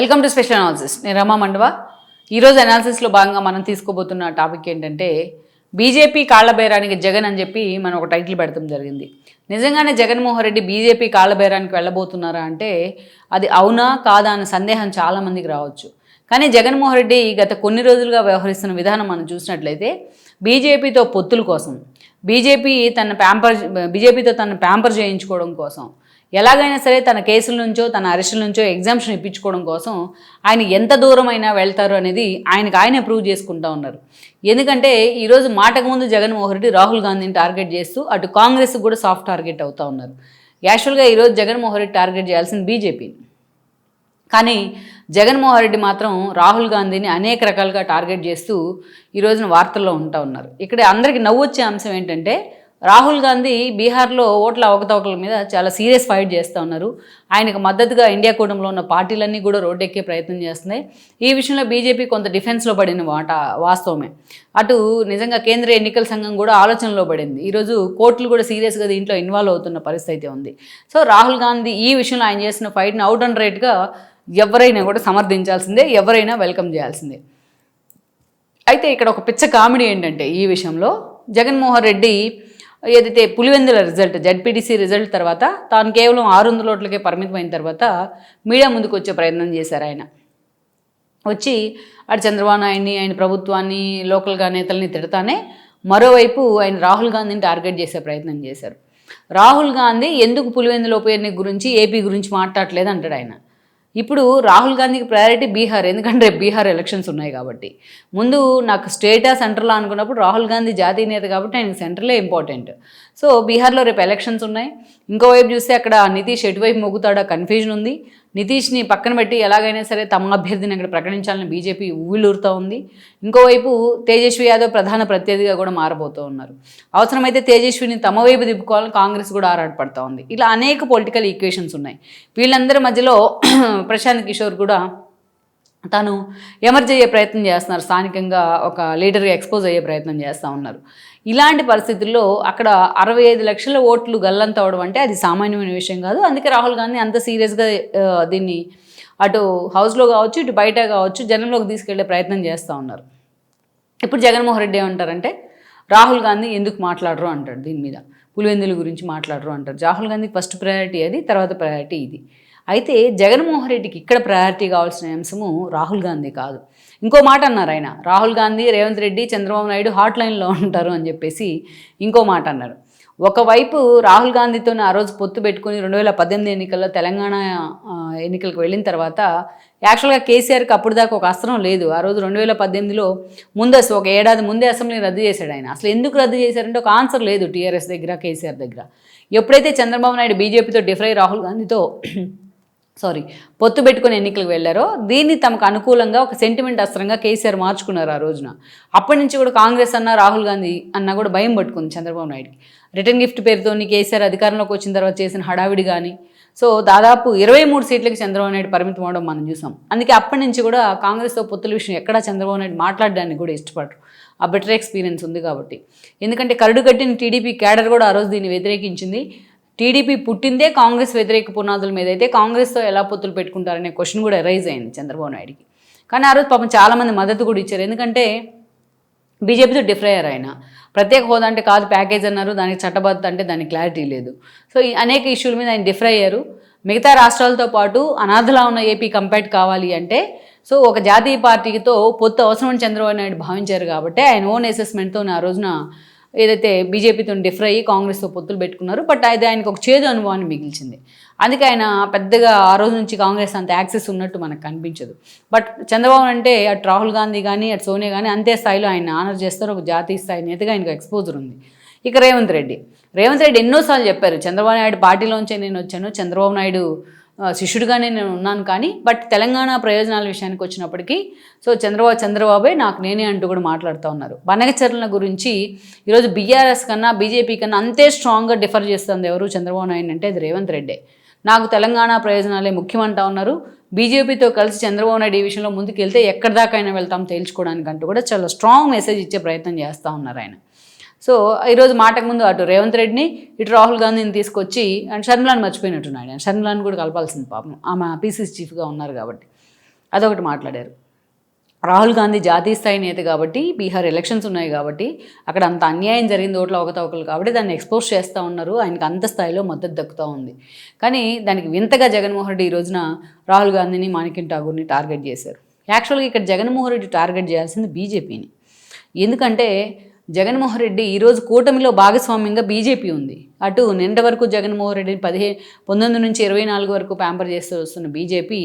Welcome to special analysis. నేను రమా మండవ. ఈరోజు అనాలిసిస్లో భాగంగా మనం తీసుకోబోతున్న టాపిక్ ఏంటంటే బీజేపీ కాళ్ళబేరానికి జగన్ అని చెప్పి మనం ఒక టైటిల్ పెడతాం జరిగింది. నిజంగానే జగన్మోహన్ రెడ్డి బీజేపీ కాళ్ళబేరానికి వెళ్ళబోతున్నారా అంటే అది అవునా కాదా అనే సందేహం చాలామందికి రావచ్చు. కానీ జగన్మోహన్ రెడ్డి గత కొన్ని రోజులుగా వ్యవహరిస్తున్న విధానం మనం చూసినట్లయితే బీజేపీతో పొత్తుల కోసం బీజేపీ తన ప్యాంపర్ బీజేపీతో తన ప్యాంపర్ చేయించుకోవడం కోసం ఎలాగైనా సరే తన కేసుల నుంచో తన అరెస్టుల నుంచో ఎగ్జామ్షన్ ఇప్పించుకోవడం కోసం ఆయన ఎంత దూరమైనా వెళ్తారు అనేది ఆయనకు ఆయనే ప్రూవ్ చేసుకుంటా ఉన్నారు. ఎందుకంటే ఈరోజు మాటకు ముందు జగన్మోహన్ రెడ్డి రాహుల్ గాంధీని టార్గెట్ చేస్తూ అటు కాంగ్రెస్ కూడా సాఫ్ట్ టార్గెట్ అవుతూ ఉన్నారు. యాక్చువల్గా ఈరోజు జగన్మోహన్ రెడ్డి టార్గెట్ చేయాల్సింది బీజేపీని. కానీ జగన్మోహన్ రెడ్డి మాత్రం రాహుల్ గాంధీని అనేక రకాలుగా టార్గెట్ చేస్తూ ఈరోజున వార్తల్లో ఉంటా ఉన్నారు. ఇక్కడ అందరికీ నవ్వు వచ్చే అంశం ఏంటంటే రాహుల్ గాంధీ బీహార్లో ఓట్ల అవకతవకల మీద చాలా సీరియస్ ఫైట్ చేస్తూ ఉన్నారు. ఆయనకు మద్దతుగా ఇండియా కూటమిలో ఉన్న పార్టీలన్నీ కూడా రోడ్డెక్కే ప్రయత్నం చేస్తున్నాయి. ఈ విషయంలో బీజేపీ కొంత డిఫెన్స్లో పడిన వాట వాస్తవమే. అటు నిజంగా కేంద్ర ఎన్నికల సంఘం కూడా ఆలోచనలో పడింది. ఈరోజు కోర్టులు కూడా సీరియస్గా దీంట్లో ఇన్వాల్వ్ అవుతున్న పరిస్థితి ఉంది. సో రాహుల్ గాంధీ ఈ విషయంలో ఆయన చేసిన ఫైట్ని అవుట్ అండ్ రైట్గా ఎవరైనా కూడా సమర్థించాల్సిందే ఎవరైనా వెల్కమ్ చేయాల్సిందే. అయితే ఇక్కడ ఒక పిచ్చ కామెడీ ఏంటంటే ఈ విషయంలో జగన్మోహన్ రెడ్డి ఏదైతే పులివెందుల రిజల్ట్ జడ్పీటీసీ రిజల్ట్ తర్వాత తాను కేవలం ఆరు వందల ఓట్లకే పరిమితమైన తర్వాత మీడియా ముందుకు వచ్చే ప్రయత్నం చేశారు ఆయన. వచ్చి అటు చంద్రబాబు నాయుడిని ఆయన ప్రభుత్వాన్ని లోకల్గా నేతల్ని తిడతానే మరోవైపు ఆయన రాహుల్ గాంధీని టార్గెట్ చేసే ప్రయత్నం చేశారు. రాహుల్ గాంధీ ఎందుకు పులివెందుల ఉప గురించి ఏపీ గురించి మాట్లాడలేదు అంటాడు ఆయన. ఇప్పుడు రాహుల్ గాంధీకి ప్రయారిటీ బీహార్ ఎందుకంటే రేపు బీహార్ ఎలక్షన్స్ ఉన్నాయి కాబట్టి. ముందు నాకు స్టేటా సెంటర్లో అనుకున్నప్పుడు రాహుల్ గాంధీ జాతీయ నేత కాబట్టి ఆయనకి సెంట్రలే ఇంపార్టెంట్ సో బీహార్లో రేపు ఎలక్షన్స్ ఉన్నాయి. ఇంకోవైపు చూస్తే అక్కడ నితీష్ ఎటువైపు మొగ్గుతాడో కన్ఫ్యూజన్ ఉంది. నితీష్ని పక్కన పెట్టి ఎలాగైనా సరే తమ అభ్యర్థిని అక్కడ ప్రకటించాలని బీజేపీ ఊవిలూరుతూ ఉంది. ఇంకోవైపు తేజస్వి యాదవ్ ప్రధాన ప్రత్యర్థిగా కూడా మారబోతూ ఉన్నారు. అవసరమైతే తేజస్విని తమ వైపు దిప్పుకోవాలని కాంగ్రెస్ కూడా ఆరాటపడుతూ ఉంది. ఇలా అనేక పొలిటికల్ ఈక్వేషన్స్ ఉన్నాయి. వీళ్ళందరి మధ్యలో ప్రశాంత్ కిషోర్ కూడా తను ఎమర్జ్ అయ్యే ప్రయత్నం చేస్తున్నారు. స్థానికంగా ఒక లీడర్గా ఎక్స్పోజ్ అయ్యే ప్రయత్నం చేస్తూ ఉన్నారు. ఇలాంటి పరిస్థితుల్లో అక్కడ అరవై ఐదు లక్షల ఓట్లు గల్లంత అవడం అంటే అది సామాన్యమైన విషయం కాదు. అందుకే రాహుల్ గాంధీ అంత సీరియస్గా దీన్ని అటు హౌస్లో కావచ్చు ఇటు బయట కావచ్చు జనంలోకి తీసుకెళ్ళే ప్రయత్నం చేస్తూ ఉన్నారు. ఇప్పుడు జగన్మోహన్ రెడ్డి ఏమంటారంటే రాహుల్ గాంధీ ఎందుకు మాట్లాడరు అంటాడు దీని మీద. పులివెందుల గురించి మాట్లాడరు అంటారు. రాహుల్ గాంధీకి ఫస్ట్ ప్రయారిటీ అది తర్వాత ప్రయారిటీ ఇది. అయితే జగన్మోహన్ రెడ్డికి ఇక్కడ ప్రయారిటీ కావాల్సిన అంశము రాహుల్ గాంధీ కాదు. ఇంకో మాట అన్నారు ఆయన. రాహుల్ గాంధీ రేవంత్ రెడ్డి చంద్రబాబు నాయుడు హాట్ లైన్లో ఉంటారు అని చెప్పేసి ఇంకో మాట అన్నారు. ఒకవైపు రాహుల్ గాంధీతో ఆ రోజు పొత్తు పెట్టుకుని రెండు వేల పద్దెనిమిది ఎన్నికల్లో తెలంగాణ ఎన్నికలకు వెళ్ళిన తర్వాత యాక్చువల్గా కేసీఆర్కి అప్పుడు దాకా ఒక అస్త్రం లేదు. ఆ రోజు రెండు వేల పద్దెనిమిదిలో ముందస్తు ఒక ఏడాది ముందే అసెంబ్లీని రద్దు చేశాడు ఆయన. అసలు ఎందుకు రద్దు చేశారంటే ఒక ఆన్సర్ లేదు టీఆర్ఎస్ దగ్గర కేసీఆర్ దగ్గర. ఎప్పుడైతే చంద్రబాబు నాయుడు బీజేపీతో డిఫరై రాహుల్ గాంధీతో సారీ పొత్తు పెట్టుకుని ఎన్నికలకు వెళ్ళారో దీన్ని తమకు అనుకూలంగా ఒక సెంటిమెంట్ అస్త్రంగా కేసీఆర్ మార్చుకున్నారు ఆ రోజున. అప్పటి నుంచి కూడా కాంగ్రెస్ అన్న రాహుల్ గాంధీ అన్న కూడా భయం పట్టుకుంది చంద్రబాబు నాయుడుకి. రిటర్న్ గిఫ్ట్ పేరుతో కేసీఆర్ అధికారంలోకి వచ్చిన తర్వాత చేసిన హడావిడి కానీ సో దాదాపు ఇరవై మూడు సీట్లకి చంద్రబాబు నాయుడు పరిమితం అవడం మనం చూసాం. అందుకే అప్పటి నుంచి కూడా కాంగ్రెస్తో పొత్తుల విషయం ఎక్కడా చంద్రబాబు నాయుడు మాట్లాడడానికి కూడా ఇష్టపడరు. ఆ బెటర్ ఎక్స్పీరియన్స్ ఉంది కాబట్టి. ఎందుకంటే కరడు కట్టిన టీడీపీ క్యాడర్ కూడా ఆ రోజు దీన్ని వ్యతిరేకించింది. టీడీపీ పుట్టిందే కాంగ్రెస్ వ్యతిరేక పునాదుల మీద అయితే కాంగ్రెస్తో ఎలా పొత్తులు పెట్టుకుంటారనే క్వశ్చన్ కూడా రైజ్ అయింది చంద్రబాబు నాయుడికి. కానీ ఆ రోజు పాపం చాలామంది మద్దతు కూడా ఇచ్చారు. ఎందుకంటే బీజేపీతో డిఫర్ అయ్యారు ఆయన. ప్రత్యేక హోదా అంటే కాదు ప్యాకేజ్ అన్నారు దానికి చట్టబద్ధత అంటే దానికి క్లారిటీ లేదు. సో ఈ అనేక ఇష్యూల మీద ఆయన డిఫర్ అయ్యారు. మిగతా రాష్ట్రాలతో పాటు అనాథలా ఉన్న ఏపీ కంపేట్ కావాలి అంటే సో ఒక జాతీయ పార్టీతో పొత్తు అవసరమని చంద్రబాబు నాయుడు భావించారు కాబట్టి ఆయన ఓన్ అసెస్మెంట్తో ఆ రోజున ఏదైతే బీజేపీతో డిఫర్ అయ్యి కాంగ్రెస్తో పొత్తులు పెట్టుకున్నారు బట్ అది ఆయనకు ఒక చేదు అనుభవాన్ని మిగిల్చింది. అందుకే ఆయన పెద్దగా ఆ రోజు నుంచి కాంగ్రెస్ అంత యాక్సెస్ ఉన్నట్టు మనకు కనిపించదు. బట్ చంద్రబాబు అంటే అటు రాహుల్ గాంధీ కానీ అటు సోనియా కానీ అంతే స్థాయిలో ఆయన ఆనర్ చేస్తారు. ఒక జాతీయ స్థాయి నేతగా ఆయనకు ఎక్స్పోజర్ ఉంది. ఇక రేవంత్ రెడ్డి. రేవంత్ రెడ్డి ఎన్నోసార్లు చెప్పారు చంద్రబాబు నాయుడు పార్టీలోంచే నేను వచ్చాను చంద్రబాబు నాయుడు శిష్యుడిగానే నేను ఉన్నాను కానీ బట్ తెలంగాణ ప్రయోజనాల విషయానికి వచ్చినప్పటికీ సో చంద్రబాబు చంద్రబాబే నాకు నేనే అంటూ కూడా మాట్లాడుతూ ఉన్నారు. బనగచర్ల గురించి ఈరోజు బీఆర్ఎస్ కన్నా బీజేపీ కన్నా అంతే స్ట్రాంగ్గా డిఫర్ చేస్తుంది ఎవరు చంద్రబాబు నాయుడు అంటే అది రేవంత్ రెడ్డే. నాకు తెలంగాణ ప్రయోజనాలే ముఖ్యమంటా ఉన్నారు. బీజేపీతో కలిసి చంద్రబాబు నాయుడు ఈ విషయంలో ముందుకెళ్తే ఎక్కడి దాకా అయినా వెళ్తాం తేల్చుకోవడానికి అంటూ కూడా చాలా స్ట్రాంగ్ మెసేజ్ ఇచ్చే ప్రయత్నం చేస్తూ ఉన్నారు ఆయన. సో ఈరోజు మాటకు ముందు అటు రేవంత్ రెడ్డిని ఇటు రాహుల్ గాంధీని తీసుకొచ్చి అండ్ షర్మిలాని మర్చిపోయినట్టున్నాడు. ఆయన షర్మిలాని కూడా కలపాల్సింది పాపం. ఆమె పీసీసీ చీఫ్గా ఉన్నారు కాబట్టి. అదొకటి మాట్లాడారు. రాహుల్ గాంధీ జాతీయ స్థాయి నేత కాబట్టి బీహార్ ఎలక్షన్స్ ఉన్నాయి కాబట్టి అక్కడ అంత అన్యాయం జరిగింది ఓట్ల అవకతవకలు కాబట్టి దాన్ని ఎక్స్పోజ్ చేస్తూ ఉన్నారు. ఆయనకు అంత స్థాయిలో మద్దతు దక్కుతూ ఉంది. కానీ దానికి వింతగా జగన్మోహన్ రెడ్డి ఈ రోజున రాహుల్ గాంధీని మాణిక్యం ఠాగూర్ని టార్గెట్ చేశారు. యాక్చువల్గా ఇక్కడ జగన్మోహన్ రెడ్డి టార్గెట్ చేయాల్సింది బీజేపీని. ఎందుకంటే జగన్మోహన్ రెడ్డి ఈరోజు కూటమిలో భాగస్వామ్యంగా బీజేపీ ఉంది. అటు నిండ వరకు జగన్మోహన్ రెడ్డిని పదిహే పంతొమ్మిది నుంచి ఇరవై నాలుగు వరకు ప్యాంపర్ చేస్తూ వస్తున్న బీజేపీ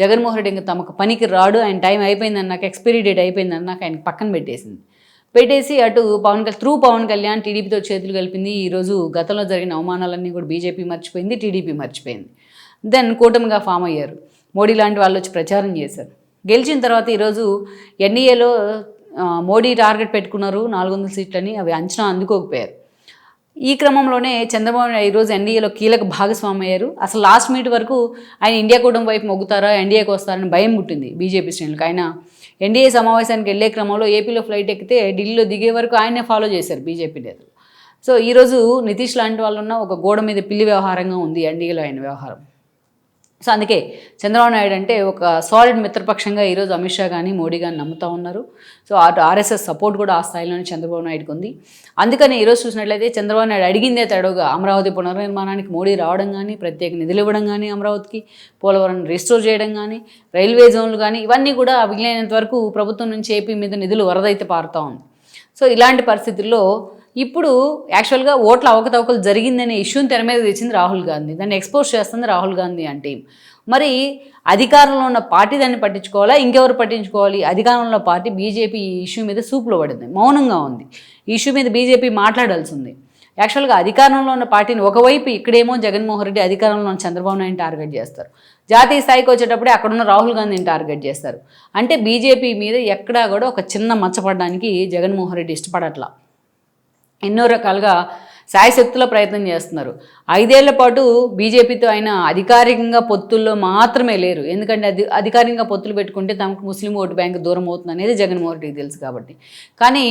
జగన్మోహన్ రెడ్డి ఇంకా తమకు పనికి రాడు ఆయన టైం అయిపోయిందన్నాక ఎక్స్పైరీ డేట్ అయిపోయిందన్నాక ఆయన పక్కన పెట్టేసింది. పెట్టేసి అటు పవన్ కళ్యాణ్ త్రూ పవన్ కళ్యాణ్ టీడీపీతో చేతులు కలిపింది. ఈరోజు గతంలో జరిగిన అవమానాలన్నీ కూడా బీజేపీ మర్చిపోయింది టీడీపీ మర్చిపోయింది. దెన్ కూటమిగా ఫామ్ అయ్యారు. మోడీ లాంటి వాళ్ళు వచ్చి ప్రచారం చేశారు. గెలిచిన తర్వాత ఈరోజు ఎన్డీఏలో మోడీ టార్గెట్ పెట్టుకున్నారు నాలుగు వందల సీట్లని అవి అంచనా అందుకోకపోయారు. ఈ క్రమంలోనే చంద్రబాబు ఈరోజు ఎన్డీఏలో కీలక భాగస్వామి అయ్యారు. అసలు లాస్ట్ మీట్ వరకు ఆయన ఇండియా కూటమి వైపు మొగ్గుతారా ఎన్డీఏకి వస్తారని భయం పుట్టింది బీజేపీ శ్రేణులకు. ఆయన ఎన్డీఏ సమావేశానికి వెళ్ళే క్రమంలో ఏపీలో ఫ్లైట్ ఎక్కితే ఢిల్లీలో దిగే వరకు ఆయనే ఫాలో చేశారు బీజేపీ నేతలు. సో ఈరోజు నితీష్ లాంటి వాళ్ళు ఉన్న ఒక గోడ మీద పిల్లి వ్యవహారంగా ఉంది ఎన్డీఏలో ఆయన వ్యవహారం. సో అందుకే చంద్రబాబు నాయుడు అంటే ఒక సాలిడ్ మిత్రపక్షంగా ఈరోజు అమిత్ షా కానీ మోడీ కానీ నమ్ముతూ ఉన్నారు. సో అటు ఆర్ఎస్ఎస్ సపోర్ట్ కూడా ఆ స్థాయిలోనే చంద్రబాబు నాయుడుకి ఉంది. అందుకని ఈరోజు చూసినట్లయితే చంద్రబాబు నాయుడు అడిగిందే తడవుగా అమరావతి పునర్నిర్మాణానికి మోడీ రావడం కానీ ప్రత్యేక నిధులు ఇవ్వడం కానీ అమరావతికి పోలవరం రిస్టోర్ చేయడం కానీ రైల్వే జోన్లు కానీ ఇవన్నీ కూడా వీలైనంత వరకు ప్రభుత్వం నుంచి ఏపీ మీద నిధులు వరదైతే పారుతూ ఉంది. సో ఇలాంటి పరిస్థితుల్లో ఇప్పుడు యాక్చువల్గా ఓట్ల అవకతవకలు జరిగిందనే ఇష్యూని తెర మీద తెచ్చింది రాహుల్ గాంధీ. దాన్ని ఎక్స్పోజ్ చేస్తుంది రాహుల్ గాంధీ అంటే మరి అధికారంలో ఉన్న పార్టీ దాన్ని పట్టించుకోవాలా? ఇంకెవరు పట్టించుకోవాలి? అధికారంలో పార్టీ బీజేపీ ఈ ఇష్యూ మీద సూపులో పడింది. మౌనంగా ఉంది. ఈ ఇష్యూ మీద బీజేపీ మాట్లాడాల్సి ఉంది. యాక్చువల్గా అధికారంలో ఉన్న పార్టీని ఒకవైపు ఇక్కడేమో జగన్మోహన్ రెడ్డి అధికారంలో ఉన్న చంద్రబాబు నాయుడు టార్గెట్ చేస్తారు. జాతీయ స్థాయికి వచ్చేటప్పుడే అక్కడున్న రాహుల్ గాంధీని టార్గెట్ చేస్తారు. అంటే బీజేపీ మీద ఎక్కడా కూడా ఒక చిన్న మచ్చపడడానికి జగన్మోహన్ రెడ్డి ఇష్టపడట్లా. ఎన్నో రకాలుగా శాయశక్తుల ప్రయత్నం చేస్తున్నారు. ఐదేళ్ళ పాటు బీజేపీతో ఆయన అధికారికంగా పొత్తుల్లో మాత్రమే లేరు. ఎందుకంటే అది అధికారికంగా పొత్తులు పెట్టుకుంటే తమకు ముస్లిం ఓటు బ్యాంక్ దూరం అవుతుంది అనేది జగన్మోహన్ రెడ్డికి తెలుసు కాబట్టి. కానీ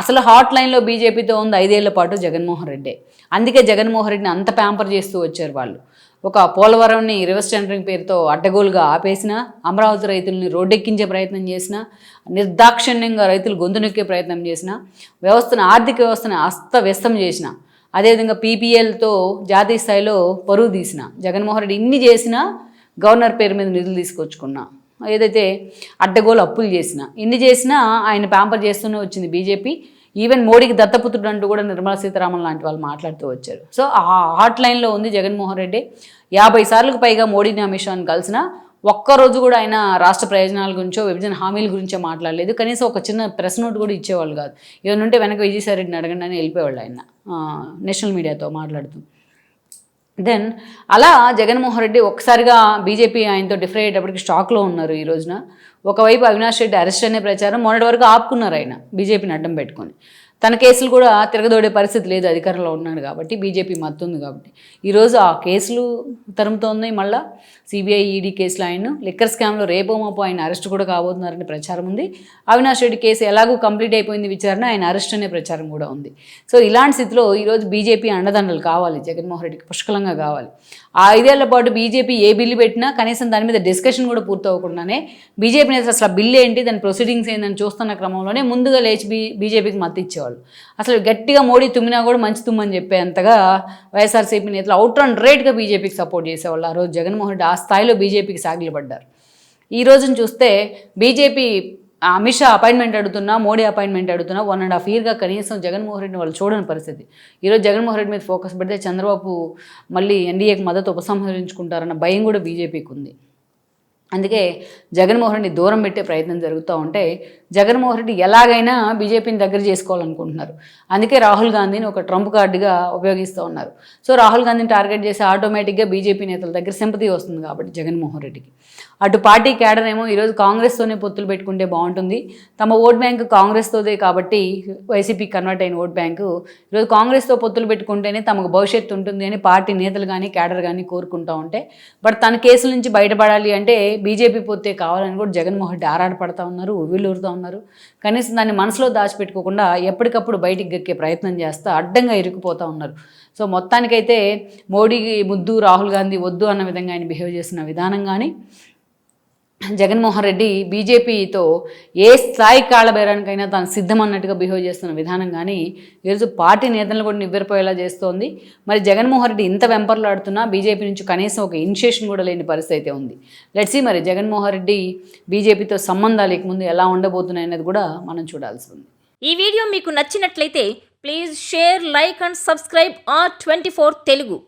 అసలు హాట్ లైన్లో బీజేపీతో ఉంది ఐదేళ్ళ పాటు జగన్మోహన్ రెడ్డే. అందుకే జగన్మోహన్ రెడ్డిని అంత ప్యాంపర్ చేస్తూ వచ్చారు వాళ్ళు. ఒక పోలవరంని రివర్స్ టెండరింగ్ పేరుతో అడ్డగోలుగా ఆపేసిన అమరావతి రైతుల్ని రోడ్డెక్కించే ప్రయత్నం చేసిన నిర్దాక్షిణ్యంగా రైతులు గొంతునొక్కే ప్రయత్నం చేసిన వ్యవస్థను ఆర్థిక వ్యవస్థను అస్తవ్యస్తం చేసిన అదేవిధంగా పీపీఎల్తో జాతీయ స్థాయిలో పరువు తీసిన జగన్మోహన్ రెడ్డి ఇన్ని చేసినా గవర్నర్ పేరు మీద నిధులు తీసుకొచ్చుకున్నా ఏదైతే అడ్డగోలు అప్పులు చేసినా ఇన్ని చేసినా ఆయన ప్యాంపర్ చేస్తూనే వచ్చింది బీజేపీ. ఈవెన్ మోడీకి దత్తపుత్రుడు అంటూ కూడా నిర్మలా సీతారామన్ లాంటి వాళ్ళు మాట్లాడుతూ వచ్చారు. సో ఆ హాట్ లైన్లో ఉంది జగన్మోహన్ రెడ్డి. యాభై సార్లకు పైగా మోడీని అమిత్ షాను కలిసిన ఒక్కరోజు కూడా ఆయన రాష్ట్ర ప్రయోజనాల గురించో విభజన హామీల గురించో మాట్లాడలేదు. కనీసం ఒక చిన్న ప్రెస్ నోట్ కూడా ఇచ్చేవాళ్ళు కాదు. ఏమైనా ఉంటే వెనక విజయసాయి రెడ్డిని అడగండి అని వెళ్ళిపోయేవాళ్ళు ఆయన నేషనల్ మీడియాతో మాట్లాడుతూ. దెన్ అలా జగన్మోహన్ రెడ్డి ఒక్కసారిగా బీజేపీ ఆయనతో డిఫర్ అయ్యేటప్పటికి స్టాక్లో ఉన్నారు ఈ రోజున. ఒకవైపు అవినాష్ రెడ్డి అరెస్ట్ అనే ప్రచారం మొన్నటి వరకు ఆపుకున్నారు ఆయన బీజేపీని అడ్డం పెట్టుకొని. తన కేసులు కూడా తిరగదోడే పరిస్థితి లేదు అధికారంలో ఉన్నాడు కాబట్టి బీజేపీ మత్తు ఉంది కాబట్టి ఈరోజు ఆ కేసులు తరుముతోంది మళ్ళా. సిబిఐ ఈడీ కేసులు ఆయన లిక్కర్ స్కామ్లో రేపో మాపో ఆయన అరెస్ట్ కూడా కాబోతున్నారని ప్రచారం ఉంది. అవినాష్ రెడ్డి కేసు ఎలాగూ కంప్లీట్ అయిపోయింది విచారణ ఆయన అరెస్ట్ అనే ప్రచారం కూడా ఉంది. సో ఇలాంటి స్థితిలో ఈరోజు బీజేపీ అండదండలు కావాలి జగన్మోహన్ రెడ్డికి పుష్కలంగా కావాలి. ఆ ఐదేళ్ళ పాటు బీజేపీ ఏ బిల్లు పెట్టినా కనీసం దాని మీద డిస్కషన్ కూడా పూర్తవకుండానే బీజేపీ నేతలు అసలు బిల్లు ఏంటి దాని ప్రొసీడింగ్స్ ఏంటని చూస్తున్న క్రమంలోనే ముందుగా లేచి బీ బీజేపీకి మద్దతు ఇచ్చేవాళ్ళు అసలు గట్టిగా మోడీ తుమ్మినా కూడా మంచి తుమ్మని చెప్పేంతగా వైఎస్ఆర్సీపీ నేతలు అవుట్ అండ్ రేట్గా బీజేపీకి సపోర్ట్ చేసేవాళ్ళు. ఆ రోజు జగన్మోహన్ రెడ్డి ఆ స్థాయిలో బీజేపీకి సాగిలపడ్డారు ఈ రోజును చూస్తే బీజేపీ అమిత్ షా అపాయింట్మెంట్ అడుగుతున్నా మోడీ అపాయింట్మెంట్ అడుగుతున్నా వన్ అండ్ హాఫ్ ఇయర్గా కనీసం జగన్మోహన్ రెడ్డిని వాళ్ళు చూడని పరిస్థితి. ఈరోజు జగన్మోహన్ రెడ్డి మీద ఫోకస్ పెడితే చంద్రబాబు మళ్ళీ ఎన్డీఏకి మద్దతు ఉపసంహరించుకుంటారన్న భయం కూడా బీజేపీకి ఉంది. అందుకే జగన్మోహన్ రెడ్డి దూరం పెట్టే ప్రయత్నం జరుగుతూ ఉంటే జగన్మోహన్ రెడ్డి ఎలాగైనా బీజేపీని దగ్గర చేసుకోవాలనుకుంటున్నారు. అందుకే రాహుల్ గాంధీని ఒక ట్రంప్ కార్డుగా ఉపయోగిస్తూ ఉన్నారు. సో రాహుల్ గాంధీని టార్గెట్ చేసి ఆటోమేటిక్గా బీజేపీ నేతల దగ్గర సింపతి వస్తుంది కాబట్టి జగన్మోహన్ రెడ్డికి. అటు పార్టీ క్యాడర్ ఏమో ఈరోజు కాంగ్రెస్తోనే పొత్తులు పెట్టుకుంటే బాగుంటుంది. తమ ఓట్ బ్యాంక్ కాంగ్రెస్తోదే కాబట్టి వైసీపీ కన్వర్ట్ అయిన ఓట్ బ్యాంకు ఈరోజు కాంగ్రెస్తో పొత్తులు పెట్టుకుంటేనే తమకు భవిష్యత్తు ఉంటుంది అని పార్టీ నేతలు కానీ క్యాడర్ కానీ కోరుకుంటూ ఉంటే. బట్ తన కేసుల నుంచి బయటపడాలి అంటే బీజేపీ పొత్తే కావాలని కూడా జగన్మోహన్ రెడ్డి ఆరాటపడతా ఉన్నారు ఉవ్విలూరుతూ ఉన్నారు. కనీసం దాన్ని మనసులో దాచిపెట్టుకోకుండా ఎప్పటికప్పుడు బయటికి గక్కే ప్రయత్నం చేస్తూ అడ్డంగా ఇరుక్కుపోతూ ఉన్నారు. సో మొత్తానికైతే మోడీ ముద్దు రాహుల్ గాంధీ వద్దు అన్న విధంగా ఆయన బిహేవ్ చేసిన విధానం కానీ జగన్మోహన్ రెడ్డి బీజేపీతో ఏ స్థాయి కాళ్ళబేరానికైనా తాను సిద్ధం అన్నట్టుగా బిహేవ్ చేస్తున్న విధానం కానీ ఈరోజు పార్టీ నేతలను కూడా నివ్వెరపోయేలా చేస్తోంది. మరి జగన్మోహన్ రెడ్డి ఇంత వెంపర్లాడుతున్నా బీజేపీ నుంచి కనీసం ఒక ఇనిషియేషన్ కూడా లేని పరిస్థితి అయితే ఉంది. లెట్సీ మరి జగన్మోహన్ రెడ్డి బీజేపీతో సంబంధాలు ఇకముందు ఎలా ఉండబోతున్నాయి అనేది కూడా మనం చూడాల్సి ఉంది. ఈ వీడియో మీకు నచ్చినట్లయితే please share like and subscribe R twenty four Telugu.